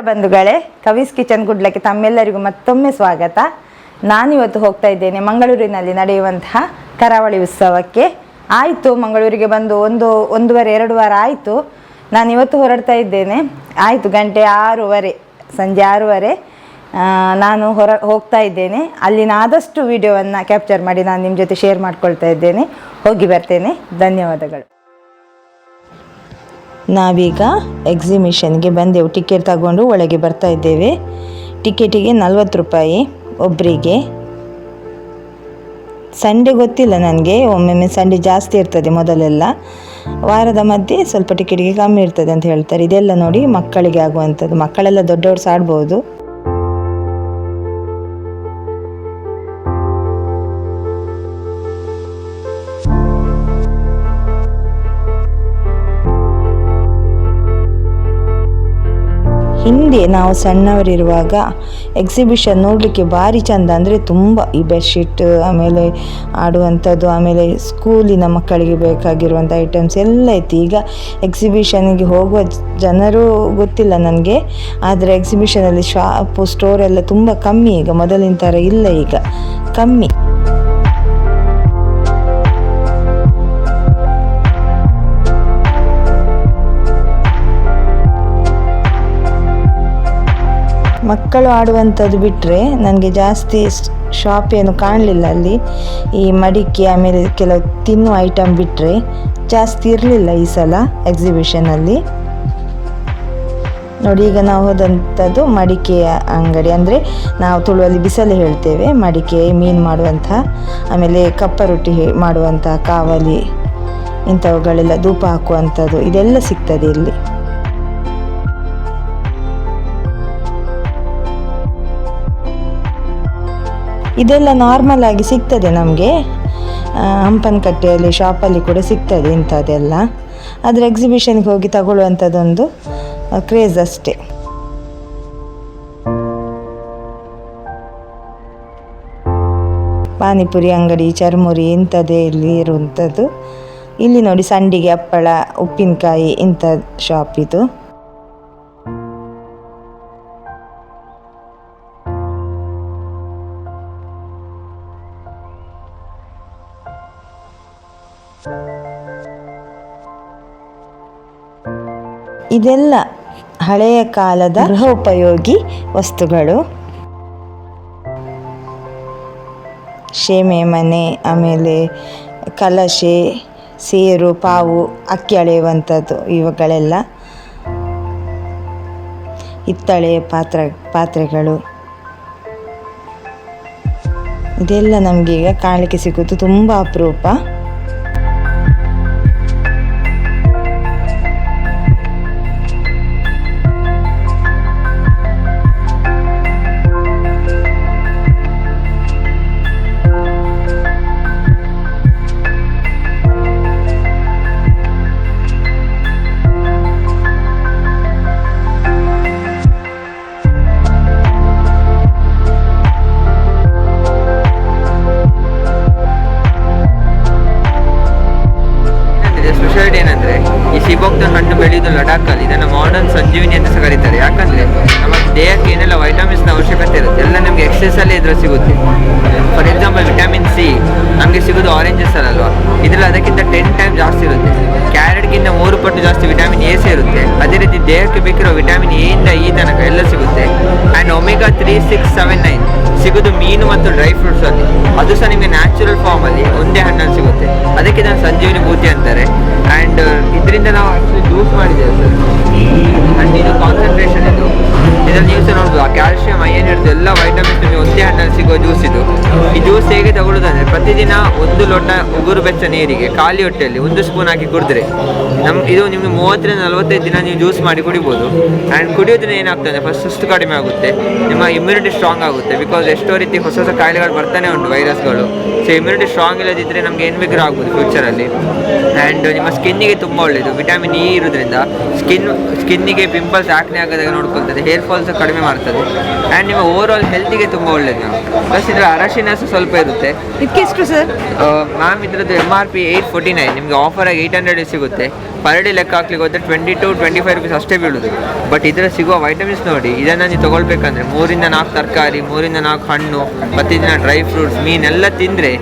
ಬಂಧುಗಳೇ, ಕವಿಸ್ ಕಿಚನ್ ಗುಡ್ಲಕ್ಕೆ ತಮ್ಮೆಲ್ಲರಿಗೂ ಮತ್ತೊಮ್ಮೆ ಸ್ವಾಗತ. ನಾನಿವತ್ತು ಹೋಗ್ತಾ ಇದ್ದೇನೆ ಮಂಗಳೂರಿನಲ್ಲಿ ನಡೆಯುವಂತಹ ಕರಾವಳಿ ಉತ್ಸವಕ್ಕೆ. ಆಯಿತು, ಮಂಗಳೂರಿಗೆ ಬಂದು ಒಂದು, ಒಂದೂವರೆ, ಎರಡು ವಾರ ಆಯಿತು. ನಾನು ಇವತ್ತು ಹೊರಡ್ತಾ ಇದ್ದೇನೆ. ಆಯಿತು, ಗಂಟೆ ಆರೂವರೆ, ಸಂಜೆ ಆರೂವರೆ ನಾನು ಹೊರ, ಹೋಗ್ತಾ ಇದ್ದೇನೆ. ಅಲ್ಲಿನ ಆದಷ್ಟು ವಿಡಿಯೋವನ್ನು ಕ್ಯಾಪ್ಚರ್ ಮಾಡಿ ನಾನು ನಿಮ್ಮ ಜೊತೆ ಶೇರ್ ಮಾಡ್ಕೊಳ್ತಾ ಇದ್ದೇನೆ. ಹೋಗಿ ಬರ್ತೇನೆ. ಧನ್ಯವಾದಗಳು. ನಾವೀಗ ಎಕ್ಸಿಮಿಷನ್ಗೆ ಬಂದೆವು. ಟಿಕೆಟ್ ತಗೊಂಡು ಒಳಗೆ ಬರ್ತಾ ಇದ್ದೇವೆ. ಟಿಕೆಟಿಗೆ ನಲ್ವತ್ತು ರೂಪಾಯಿ ಒಬ್ಬರಿಗೆ ಸಂಡೆ ಗೊತ್ತಿಲ್ಲ ನನಗೆ. ಒಮ್ಮೊಮ್ಮೆ ಸಂಡೆ ಜಾಸ್ತಿ ಇರ್ತದೆ ಮೊದಲೆಲ್ಲ. ವಾರದ ಮಧ್ಯೆ ಸ್ವಲ್ಪ ಟಿಕೆಟಿಗೆ ಕಮ್ಮಿ ಇರ್ತದೆ ಅಂತ ಹೇಳ್ತಾರೆ. ಇದೆಲ್ಲ ನೋಡಿ ಮಕ್ಕಳಿಗೆ ಆಗುವಂಥದ್ದು. ಮಕ್ಕಳೆಲ್ಲ ದೊಡ್ಡವರು ಸಾಡ್ಬೋದು. ಹಿಂದೆ ನಾವು ಸಣ್ಣವರಿರುವಾಗ ಎಕ್ಸಿಬಿಷನ್ ನೋಡಲಿಕ್ಕೆ ಭಾರಿ ಚಂದ ಅಂದರೆ ತುಂಬ ಈ ಬೆಡ್ಶೀಟ್ ಆಮೇಲೆ ಆಡುವಂಥದ್ದು, ಆಮೇಲೆ ಸ್ಕೂಲಿನ ಮಕ್ಕಳಿಗೆ ಬೇಕಾಗಿರುವಂಥ ಐಟಮ್ಸ್ ಎಲ್ಲ ಇತ್ತು. ಈಗ ಎಕ್ಸಿಬಿಷನ್ಗೆ ಹೋಗುವ ಜನರು ಗೊತ್ತಿಲ್ಲ ನನಗೆ, ಆದರೆ ಎಕ್ಸಿಬಿಷನಲ್ಲಿ ಶಾಪು ಸ್ಟೋರ್ ಎಲ್ಲ ತುಂಬ ಕಮ್ಮಿ ಈಗ, ಮೊದಲಿನ ಥರ ಇಲ್ಲ ಈಗ. ಕಮ್ಮಿ. ಮಕ್ಕಳು ಆಡುವಂಥದ್ದು ಬಿಟ್ಟರೆ ನನಗೆ ಜಾಸ್ತಿ ಶಾಪ್ ಏನು ಕಾಣಲಿಲ್ಲ ಅಲ್ಲಿ. ಈ ಮಡಿಕೆ, ಆಮೇಲೆ ಕೆಲವು ತಿನ್ನುವ ಐಟಮ್ ಬಿಟ್ಟರೆ ಜಾಸ್ತಿ ಇರಲಿಲ್ಲ ಈ ಸಲ ಎಕ್ಸಿಬಿಷನಲ್ಲಿ ನೋಡಿ, ಈಗ ನಾವು ಹೋದಂಥದ್ದು ಮಡಿಕೆಯ ಅಂಗಡಿ. ಅಂದರೆ ನಾವು ತುಳುವಲ್ಲಿ ಬಿಸಲು ಹೇಳ್ತೇವೆ, ಮಡಿಕೆ ಮೀನು ಮಾಡುವಂಥ, ಆಮೇಲೆ ಕಪ್ಪ ರೊಟ್ಟಿ ಮಾಡುವಂಥ, ಕಾವಲಿ ಇಂಥವುಗಳೆಲ್ಲ ಧೂಪ ಹಾಕುವಂಥದ್ದು ಇದೆಲ್ಲ ಸಿಗ್ತದೆ ಇಲ್ಲಿ. ಇದೆಲ್ಲ ನಾರ್ಮಲ್ ಆಗಿ ಸಿಗ್ತದೆ ನಮಗೆ. ಹಂಪನಕಟ್ಟೆಯಲ್ಲಿ ಶಾಪಲ್ಲಿ ಕೂಡ ಸಿಗ್ತದೆ ಇಂಥದ್ದೆಲ್ಲ. ಆದರೆ ಎಕ್ಸಿಬಿಷನ್ಗೆ ಹೋಗಿ ತಗೊಳ್ಳುವಂಥದ್ದೊಂದು ಕ್ರೇಜ್ ಅಷ್ಟೇ. ಪಾನಿಪುರಿ, ಅಂಗಡಿ, ಚರ್ಮುರಿ ಇಂಥದ್ದೇ ಇಲ್ಲಿ ಇರುವಂಥದ್ದು. ಇಲ್ಲಿ ನೋಡಿ ಸಂಡಿಗೆ, ಹಪ್ಪಳ, ಉಪ್ಪಿನಕಾಯಿ ಇಂಥ ಶಾಪ್ ಇದು. ಇದೆಲ್ಲ ಹಳೆಯ ಕಾಲದ ಗೃಹ ಉಪಯೋಗಿ ವಸ್ತುಗಳು. ಶೇಮೆ, ಮನೆ, ಆಮೇಲೆ ಕಲಶೆ, ಸೇರು, ಪಾವು, ಅಕ್ಕಿ ಅಳೆಯುವಂಥದ್ದು ಇವುಗಳೆಲ್ಲ. ಹಿತ್ತಳೆ ಪಾತ್ರ, ಪಾತ್ರೆಗಳು. ಇದೆಲ್ಲ ನಮಗೀಗ ಕಾಣಲಿಕ್ಕೆ ಸಿಗೋದು ತುಂಬ ಅಪರೂಪ. ದೇಹಕ್ಕೆ ಬೇಕಿರೋ ವಿಟಮಿನ್ ಎ ಇಂದ ಈ ತನಕ ಎಲ್ಲ ಸಿಗುತ್ತೆ. And omega three six seven nine ಸಿಗೋದು ಮೀನು ಮತ್ತು ಡ್ರೈ ಫ್ರೂಟ್ಸ್ ಅಲ್ಲಿ. ಅದು ಸಹ ನಿಮಗೆ ನ್ಯಾಚುರಲ್ ಫಾರ್ಮ್ ಅಲ್ಲಿ ಒಂದೇ ಹಣ್ಣಲ್ಲಿ ಸಿಗುತ್ತೆ. ಅದಕ್ಕೆ ನಾನು ಸಂಜೀವಿನಿ ಭೂತಿ ಅಂತಾರೆ. ಆ್ಯಂಡ್ ಇದರಿಂದ ನಾವು ಆ್ಯಕ್ಚುಲಿ ಜ್ಯೂಸ್ ಮಾಡಿದ್ದೇವೆ ಸರ್ ಹಣ್ಣಿನ ಕಾನ್ಸಂಟ್ರೇಷನ್ ಇದು. ಇದರಲ್ಲಿ ಸಹ ನೋಡ್ಬೋದು. ಆ ಕ್ಯಾಲ್ಸಿಯಂ ಐಯನ್ ಇರ್ತದೆ ಎಲ್ಲ ವೈಟಮಿನ್ಸ್ ನಿಮಗೆ ಒಂದೇ ಹಣ್ಣಲ್ಲಿ ಸಿಗೋ ಜ್ಯೂಸ್ ಇದು. ಈ ಜ್ಯೂಸ್ ಹೇಗೆ ತಗೊಳ್ಳೋದಂದ್ರೆ ಪ್ರತಿದಿನ ಒಂದು ಲೋಟ ಉಗುರು ಬೆಚ್ಚ ನೀರಿಗೆ ಖಾಲಿ ಹೊಟ್ಟೆಯಲ್ಲಿ ಒಂದು ಸ್ಪೂನ್ ಹಾಕಿ ಕುಡಿದ್ರೆ ನಮ್ ಇದು ನಿಮ್ಗೆ ಮೂವತ್ತರಿಂದ ನಲವತ್ತೈದು ದಿನ ನೀವು ಜ್ಯೂಸ್ ಮಾಡಿ ಕುಡಿಬೋದು. ಆ್ಯಂಡ್ ಕುಡಿಯೋದ್ರಿಂದ ಏನಾಗ್ತದೆ ಫಸ್ಟ್ ಸುಸ್ತು ಕಡಿಮೆ ಆಗುತ್ತೆ. ನಿಮ್ಮ ಇಮ್ಯುನಿಟಿ ಸ್ಟ್ರಾಂಗ್ ಆಗುತ್ತೆ. ಬಿಕಾಸ್ ಎಷ್ಟೋ ರೀತಿ ಹೊಸ ಹೊಸ ಕಾಯಿಲೆಗಳು ಬರ್ತಾನೆ ಉಂಟು ವೈರಸ್ಗಳು ಸೊ ಇಮ್ಯುನಿಟಿ ಸ್ಟ್ರಾಂಗ್ ಇಲ್ಲದಿದ್ದರೆ ನಮಗೆ ಏನು ಬೇಕಾದ್ರೂ ಆಗ್ಬೋದು ಫ್ಯೂಚರಲ್ಲಿ ಆ್ಯಂಡ್ ನಿಮ್ಮ ಸ್ಕಿನ್ನಿಗೆ ತುಂಬ ಒಳ್ಳೆಯದು ವಿಟಮಿನ್ ಇ ಇರೋದ್ರಿಂದ ಸ್ಕಿನ್ ಸ್ಕಿನ್ನಿಗೆ ಪಿಂಪಲ್ಸ್ ಆಕ್ನೆ ಆಗದಾಗ ನೋಡ್ಕೊಳ್ತದೆ. ಹೇರ್ ಫಾಲ್ಸ್ ಕಡಿಮೆ ಮಾಡ್ತದೆ. ಆ್ಯಂಡ್ ನಿಮ್ಮ ಓವರ್ ಆಲ್ ಹೆಲ್ತಿಗೆ ತುಂಬ ಒಳ್ಳೆಯದು ಪ್ಲಸ್ ಇದರ ಅರಶಿನಸು ಸ್ವಲ್ಪ ಇರುತ್ತೆ. ಇದಕ್ಕೆಷ್ಟು ಸರ್? ಮ್ಯಾಮ್ ಇದರದ್ದು M R P eight forty nine ನಿಮಗೆ ಆಫರ್ ಆಗಿ ಏಯ್ಟ್ ಹಂಡ್ರೆಡ್ ಸಿಗುತ್ತೆ. ಪರ್ ಡೇ ಲೆಕ್ಕ ಹಾಕ್ಲಿಕ್ಕೆ ಹೋದರೆ twenty two twenty five rupees ಅಷ್ಟೇ ಬೀಳೋದು. ಬಟ್ ಇದರ ಸಿಗುವ ವೈಟಮಿನ್ಸ್ ನೋಡಿ ಇದನ್ನು ನೀವು ತೊಗೊಳ್ಬೇಕಂದ್ರೆ ಮೂರಿಂದ ನಾಲ್ಕು ತರಕಾರಿ ಮೂರಿಂದ ನಾಲ್ಕು ಹಣ್ಣು ಮತ್ತು ಇದನ್ನ ಡ್ರೈ ಫ್ರೂಟ್ಸ್ ಮೀನೆಲ್ಲ ತಿಂದರೆ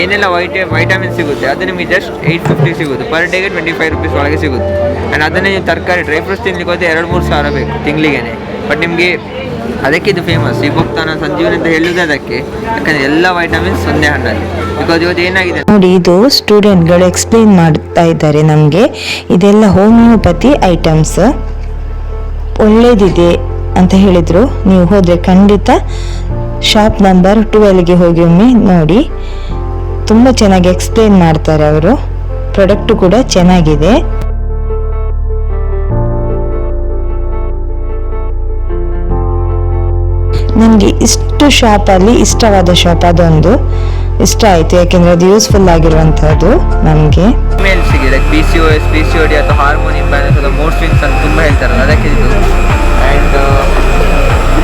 ಏನೆಲ್ಲ ವೈಟ ವೈಟಮಿನ್ ಸಿಗುತ್ತೆ, ಅದು ನಿಮಗೆ ಜಸ್ಟ್ ಏಯ್ಟ್ ಫಿಫ್ಟಿ ಸಿಗುತ್ತೆ. ಪರ್ ಡೇಗೆ ಟ್ವೆಂಟಿ ಫೈವ್ ರುಪೀಸ್ ಒಳಗೆ ಸಿಗುತ್ತೆ. ಆ್ಯಂಡ್ ಅದನ್ನೇ ನೀವು ತರಕಾರಿ ಡ್ರೈ ಫ್ರೂಟ್ಸ್ ತಿನ್ಲಿಕ್ಕೆ ಹೋದರೆ ಎರಡು, ಮೂರು ಸಾವಿರ ಬೇಕು ತಿಂಗಳಿಗೆ ಬಟ್ ನಿಮಗೆ ಅದಕ್ಕೆ ಇದು ಫೇಮಸ್ ಈ ಭಕ್ತಾನ ಸಂಜೀವನಿ ಅಂತ ಹೇಳುವುದು ಅದಕ್ಕೆ. ಯಾಕಂದರೆ ಎಲ್ಲ ವೈಟಮಿನ್ಸ್ ಒಂದೇ ಹಣ್ಣಲ್ಲಿ. ಬಿಕಾಸ್ ಇವತ್ತು ಏನಾಗಿದೆ? ನೋಡಿ, ಇದು ಸ್ಟೂಡೆಂಟ್ಗಳು ಎಕ್ಸ್ಪ್ಲೈನ್ ಮಾಡ್ತಾ ಇದ್ದಾರೆ ನಮಗೆ. ಇದೆಲ್ಲ ಹೋಮಿಯೋಪತಿ ಐಟಮ್ಸ್ ಒಳ್ಳೇದಿದೆ ಅಂತ ಹೇಳಿದರು. ನೀವು ಹೋದರೆ ಖಂಡಿತ ಶಾಪ್ ನಂಬರ್ ಟುವೆಲ್ಗೆ ಹೋಗಿ ಒಮ್ಮೆ ನೋಡಿ. ತುಂಬ ಚೆನ್ನಾಗಿ ಎಕ್ಸ್ಪ್ಲೇನ್ ಮಾಡ್ತಾರೆ ಅವರು. ಪ್ರಾಡಕ್ಟು ಕೂಡ ಚೆನ್ನಾಗಿದೆ. ನನಗೆ ಇಷ್ಟು ಶಾಪಲ್ಲಿ ಇಷ್ಟವಾದ ಶಾಪ್ ಅದೊಂದು. ಇಷ್ಟ ಆಯಿತು, ಯಾಕೆಂದರೆ ಅದು ಯೂಸ್ಫುಲ್ ಆಗಿರುವಂಥದ್ದು ನಮಗೆ. ಮೇಲ್ಸಿಗೆ like P C S C D ಅಥವಾ ಅಂತ ತುಂಬ ಹೇಳ್ತಾರಲ್ಲ, ಅದಕ್ಕೆ ಇದು. ಆ್ಯಂಡ್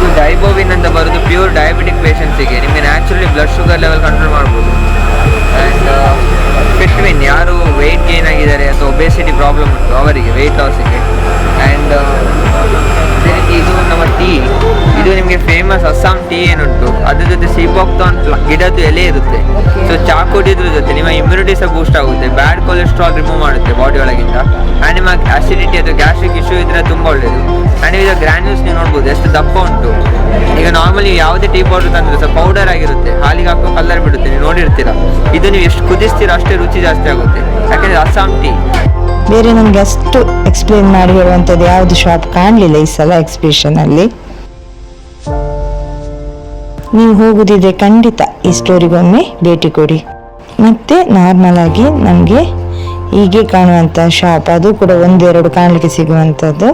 ಇದು ಡೈಬೋವಿನ್ ಅಂತ ಬರೋದು ಪ್ಯೂರ್ ಡಯಾಬಿಟಿಕ್ ಪೇಷಂಟ್ಸಿಗೆ ನಿಮಗೆ naturally blood sugar level control ಮಾಡ್ಬೋದು. ಆ್ಯಂಡ್ ಫಿಟ್ವಿನ್ ಯಾರು ವೆಯ್ಟ್ ಗೇನ್ ಆಗಿದ್ದಾರೆ ಅಥವಾ ಒಬೆಸಿಟಿ ಪ್ರಾಬ್ಲಮ್ ಉಂಟು ಅವರಿಗೆ ವೆಯ್ಟ್ ಲಾಸಿಗೆ ಆ್ಯಂಡ್ ನಮ್ಮ ಟೀ ಇದು ನಿಮಗೆ ಫೇಮಸ್ ಅಸ್ಸಾಂ ಟೀ ಏನುಂಟು. ಅದ್ರ ಜೊತೆ ಸಿಬೋಕ್ತಾನ್ ಗಿಡದ್ದು ಎಲೆ ಇರುತ್ತೆ. ಸೊ ಚಾ ಕುಡಿಯೋದ್ರ ಜೊತೆ ನಿಮ್ಮ ಇಮ್ಯುನಿಟಿ ಸಹ ಬೂಸ್ಟ್ ಆಗುತ್ತೆ. ಬ್ಯಾಡ್ ಕೊಲೆಸ್ಟ್ರಾಲ್ ರಿಮೂವ್ ಮಾಡುತ್ತೆ ಬಾಡಿ ಒಳಗಿಂದ. ಆ್ಯಂಡ್ ನಿಮ್ಮ ಅಸಿಡಿಟಿ ಅಥವಾ ಗ್ಯಾಸ್ಟ್ರಿಕ್ ಇಶ್ಯೂ ಇದ್ರೆ ತುಂಬ ಒಳ್ಳೆಯದು ಆ್ಯಂಡ್ ಇದು ಗ್ರ್ಯಾನ್ಯೂಲ್ಸ್ ನೀವು ನೋಡ್ಬೋದು ಎಷ್ಟು ದಪ್ಪ ಉಂಟು. ಈಗ ನಾರ್ಮಲಿ ಯಾವುದೇ ಟೀ ಪೌಡರ್ ತಂದ್ರೆ ಸಹ ಪೌಡರ್ ಆಗಿರುತ್ತೆ. ಹಾಲಿಗೆ ಹಾಕೋ ಕಲರ್ ಬಿಡುತ್ತೆ ನೀವು ನೋಡಿರ್ತೀರಾ. ಇದು ನೀವು ಎಷ್ಟು ಕುದಿಸ್ತೀರ ಅಷ್ಟೇ ರುಚಿ ಜಾಸ್ತಿ ಆಗುತ್ತೆ. ಯಾಕಂದ್ರೆ ಅಸ್ಸಾಂ ಟೀ ಬೇರೆ ನನಗೆ ಅಷ್ಟು ಎಕ್ಸ್ಪ್ಲೇನ್ ಮಾಡಿ ಹೇಳುವಂಥದ್ದು ಯಾವುದು ಶಾಪ್ ಕಾಣಲಿಲ್ಲ ಈ ಸಲ ಎಕ್ಸಿಬಿಷನಲ್ಲಿ ನೀವು ಹೋಗುದಿದ್ರೆ ಖಂಡಿತ ಈ ಸ್ಟೋರಿಗೊಮ್ಮೆ ಭೇಟಿ ಕೊಡಿ. ಮತ್ತು ನಾರ್ಮಲ್ ಆಗಿ ನಮಗೆ ಹೀಗೆ ಕಾಣುವಂಥ ಶಾಪ್ ಅದು ಕೂಡ ಒಂದೆರಡು ಕಾಣಲಿಕ್ಕೆ ಸಿಗುವಂಥದ್ದು.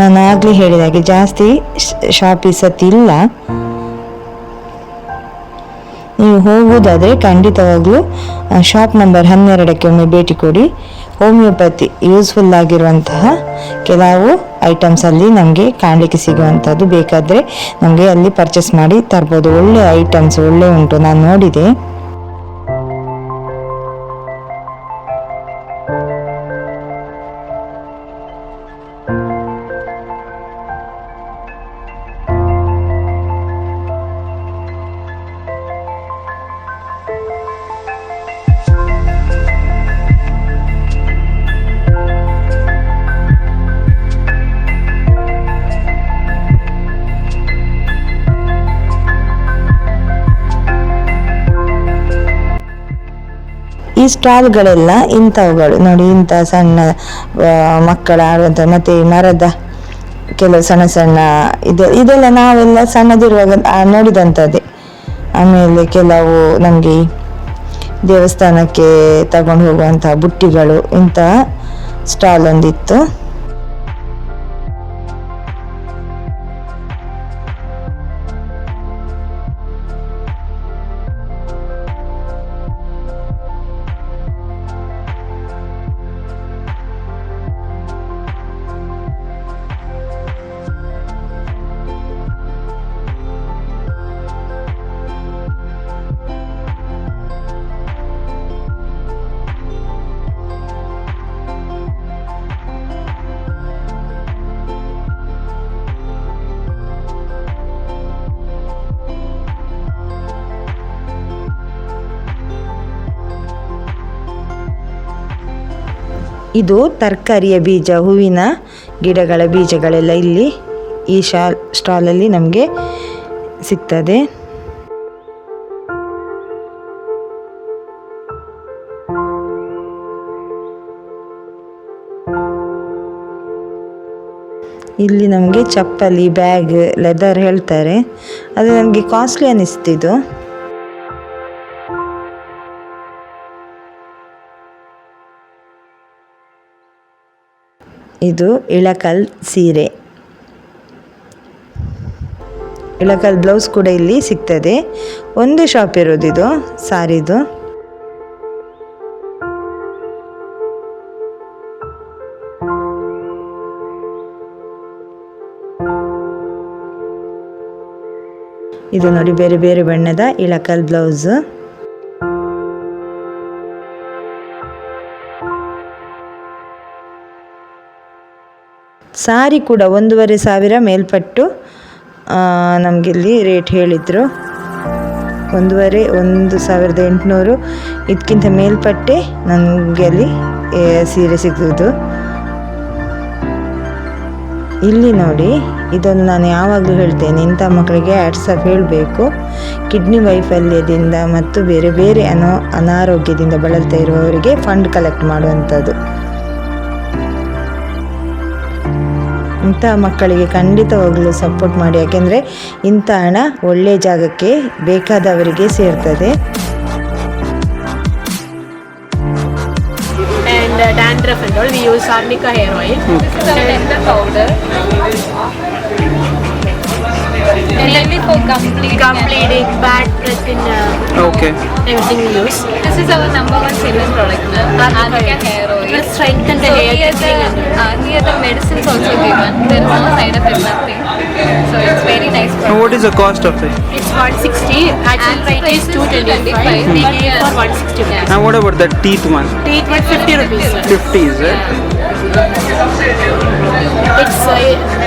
ನಾನು ಆಗಲೇ ಹೇಳಿದ ಹಾಗೆ ಜಾಸ್ತಿ ಶಾಪ್ ಈ ಸತಿ ಇಲ್ಲ. ನೀವು ಹೋಗುವುದಾದರೆ ಖಂಡಿತವಾಗಲೂ ಶಾಪ್ ನಂಬರ್ ಹನ್ನೆರಡಕ್ಕೆ ಒಮ್ಮೆ ಭೇಟಿ ಕೊಡಿ. ಹೋಮಿಯೋಪತಿ ಯೂಸ್ಫುಲ್ ಆಗಿರುವಂತಹ ಕೆಲವು ಐಟಮ್ಸ್ ಅಲ್ಲಿ ನಮಗೆ ಕಾಣಲಿಕ್ಕೆ ಸಿಗುವಂಥದ್ದು ಬೇಕಾದರೆ ನಮಗೆ ಅಲ್ಲಿ ಪರ್ಚೇಸ್ ಮಾಡಿ ತರ್ಬೋದು. ಒಳ್ಳೆಯ ಐಟಮ್ಸ್ ಒಳ್ಳೆ ಉಂಟು. ನಾನು ನೋಡಿದೆ. ಈ ಸ್ಟಾಲ್ಗಳೆಲ್ಲ ಇಂಥವುಗಳು. ನೋಡಿ, ಇಂಥ ಸಣ್ಣ ಮಕ್ಕಳ ಆಡುವಂಥ ಮತ್ತು ಮರದ ಕೆಲವು ಸಣ್ಣ ಸಣ್ಣ ಇದು, ಇದೆಲ್ಲ ನಾವೆಲ್ಲ ಸಣ್ಣದಿರುವಾಗ ನೋಡಿದಂಥದ್ದೇ. ಆಮೇಲೆ ಕೆಲವು ನಮಗೆ ದೇವಸ್ಥಾನಕ್ಕೆ ತಗೊಂಡು ಹೋಗುವಂತಹ ಬುಟ್ಟಿಗಳು ಇಂತಹ ಸ್ಟಾಲ್ ಒಂದಿತ್ತು. ಇದು ತರಕಾರಿಯ ಬೀಜ, ಹೂವಿನ ಗಿಡಗಳ ಬೀಜಗಳೆಲ್ಲ ಇಲ್ಲಿ ಈ ಶಾಲ್, ಸ್ಟಾಲಲ್ಲಿ ನಮಗೆ ಸಿಗ್ತದೆ. ಇಲ್ಲಿ ನಮಗೆ ಚಪ್ಪಲಿ, ಬ್ಯಾಗ್, ಲೆದರ್ ಹೇಳ್ತಾರೆ. ಅದು ನನಗೆ ಕಾಸ್ಟ್ಲಿ ಅನ್ನಿಸ್ತಿದ್ದು ಇದು ಇಳಕಲ್ ಸೀರೆ. ಇಳಕಲ್ ಬ್ಲೌಸ್ ಕೂಡ ಇಲ್ಲಿ ಸಿಗ್ತದೆ. ಒಂದು ಶಾಪ್ ಇರೋದು ಇದು, ಸಾರಿದು. ಇದು ನೋಡಿ ಬೇರೆ ಬೇರೆ ಬಣ್ಣದ ಇಳಕಲ್ ಬ್ಲೌಸ್. ಸಾರಿ ಕೂಡ ಒಂದೂವರೆ ಸಾವಿರ ಮೇಲ್ಪಟ್ಟು ನಮಗಿಲ್ಲಿ ರೇಟ್ ಹೇಳಿದರು. ಒಂದೂವರೆ, ಒಂದು ಸಾವಿರದ ಎಂಟುನೂರು. ಇದಕ್ಕಿಂತ ಮೇಲ್ಪಟ್ಟೆ ನನಗೆ ಅಲ್ಲಿ ಸೀರೆ ಸಿಗುವುದು ಇಲ್ಲಿ ನೋಡಿ, ಇದೊಂದು ನಾನು ಯಾವಾಗಲೂ ಹೇಳ್ತೇನೆ, ಇಂಥ ಮಕ್ಕಳಿಗೆ ಆ್ಯಡ್ಸಪ್ ಹೇಳಬೇಕು. ಕಿಡ್ನಿ ವೈಫಲ್ಯದಿಂದ ಮತ್ತು ಬೇರೆ ಬೇರೆ ಅನೋ, ಅನಾರೋಗ್ಯದಿಂದ ಬಳಲ್ತಾ ಇರುವವರಿಗೆ ಫಂಡ್ ಕಲೆಕ್ಟ್ ಮಾಡುವಂಥದ್ದು. ಇಂಥ ಮಕ್ಕಳಿಗೆ ಖಂಡಿತವಾಗಲೂ ಸಪೋರ್ಟ್ ಮಾಡಿ ಯಾಕೆಂದರೆ ಇಂಥ ಹಣ ಒಳ್ಳೆಯ ಜಾಗಕ್ಕೆ ಬೇಕಾದವರಿಗೆ ಸೇರ್ತದೆ and uh, dandruff and all, we use arnica hair oil. This is a tender powder. Mainly for gum bleeding. Gum bleeding, bad breath in uh, Okay. everything we use. This is our number one selling product, ma'am. Arnica hair oil. It will strengthen the So hair. here the, uh, here the medicines also given. There is no side effect, nothing. So it's very nice Now product. what is the cost of it? It's 160. Actual And price is price is 225. 225, We give yeah. for 160 rupees. And what about the teeth one? Teeth 150 rupees. 50 is it? It's uh,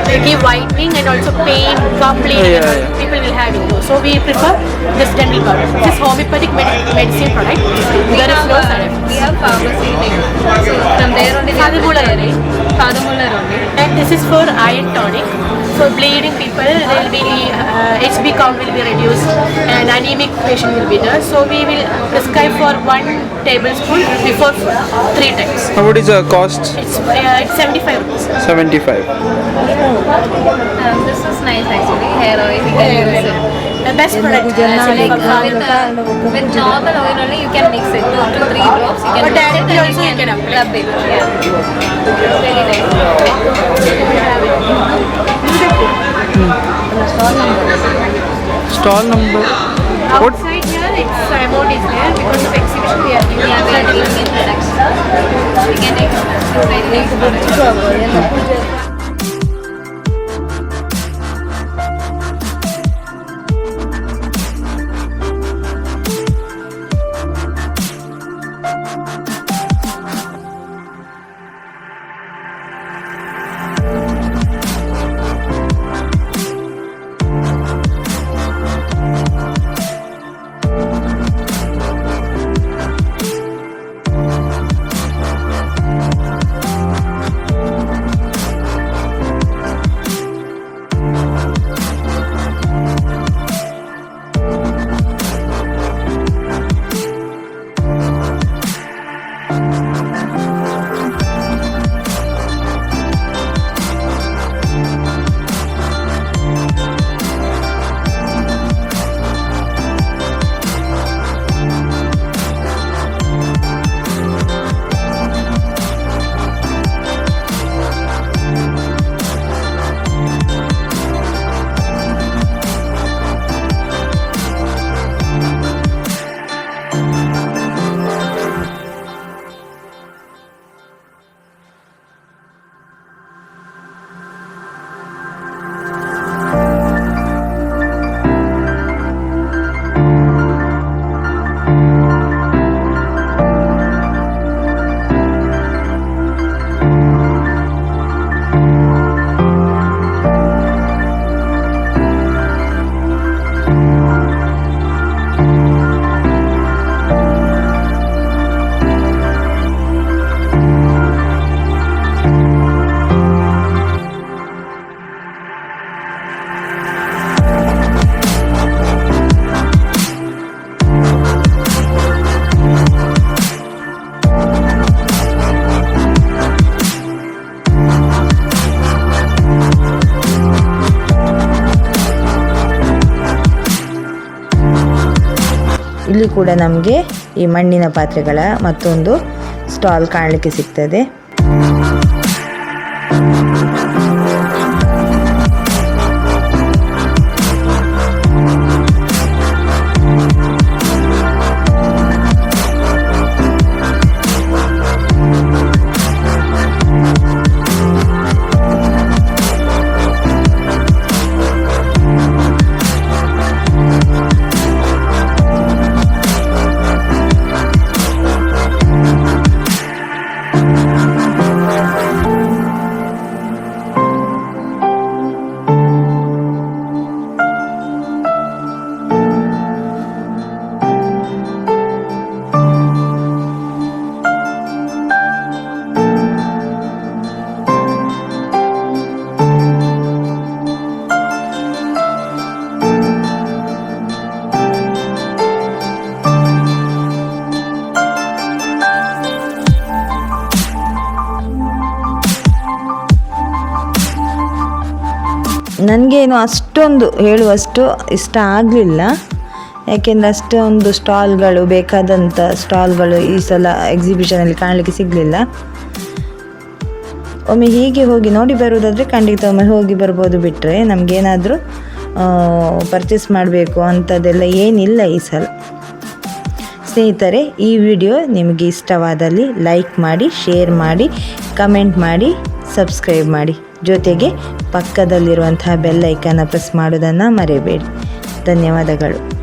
they give whitening and also pain, gum bleeding. Yeah, and yeah. People will have it. So we prefer this dental powder. This homeopathic med- medicine product. We There is have, no side effects. We have pharmacy name. So from there only they Fadamular are only. Only. And this is for iron tonic. For bleeding people, there will be uh, HB count will be reduced and anemic patient will be there. So we will prescribe for one tablespoon before food, three times. How much is the cost? It's uh, it's 75 rupees. 75. Um, this is nice actually. Hair oil. You can use it. The best product. Actually, with, uh, with normal oil only you can mix it. Two to three drops you can Or directly also you can apply. rub it. Yeah. Very nice. Stall number. Outside here, it's amount is there because of exhibition we are giving. Yeah, we are doing in production. We can it's very nice product. ಇಲ್ಲಿ ಕೂಡ ನಮಗೆ ಈ ಮಣ್ಣಿನ ಪಾತ್ರೆಗಳ ಮತ್ತೊಂದು stall ಕಾಣಲಿಕ್ಕೆ ಸಿಗ್ತದೆ. ನನಗೇನು ಅಷ್ಟೊಂದು ಹೇಳುವಷ್ಟು ಇಷ್ಟ ಆಗಲಿಲ್ಲ. ಯಾಕೆಂದರೆ ಅಷ್ಟೊಂದು ಸ್ಟಾಲ್ಗಳು ಬೇಕಾದಂಥ ಸ್ಟಾಲ್ಗಳು ಈ ಸಲ ಎಕ್ಸಿಬಿಷನಲ್ಲಿ ಕಾಣಲಿಕ್ಕೆ ಸಿಗಲಿಲ್ಲ. ಒಮ್ಮೆ ಹೀಗೆ ಹೋಗಿ ನೋಡಿ ಬರುವುದಾದರೆ ಖಂಡಿತ ಒಮ್ಮೆ ಹೋಗಿ ಬರ್ಬೋದು ಬಿಟ್ಟರೆ ನಮಗೇನಾದರೂ ಪರ್ಚೇಸ್ ಮಾಡಬೇಕು ಅಂಥದ್ದೆಲ್ಲ ಏನಿಲ್ಲ ಈ ಸಲ. ಸ್ನೇಹಿತರೆ, ಈ ವಿಡಿಯೋ ನಿಮಗೆ ಇಷ್ಟವಾದಲ್ಲಿ ಲೈಕ್ ಮಾಡಿ ಶೇರ್ ಮಾಡಿ ಕಮೆಂಟ್ ಮಾಡಿ ಸಬ್ಸ್ಕ್ರೈಬ್ ಮಾಡಿ. ಜೊತೆಗೆ ಪಕ್ಕದಲ್ಲಿರುವಂತಹ ಬೆಲ್ ಐಕನ್ನ ಪ್ರೆಸ್ ಮಾಡೋದನ್ನು ಮರೆಯಬೇಡಿ. ಧನ್ಯವಾದಗಳು.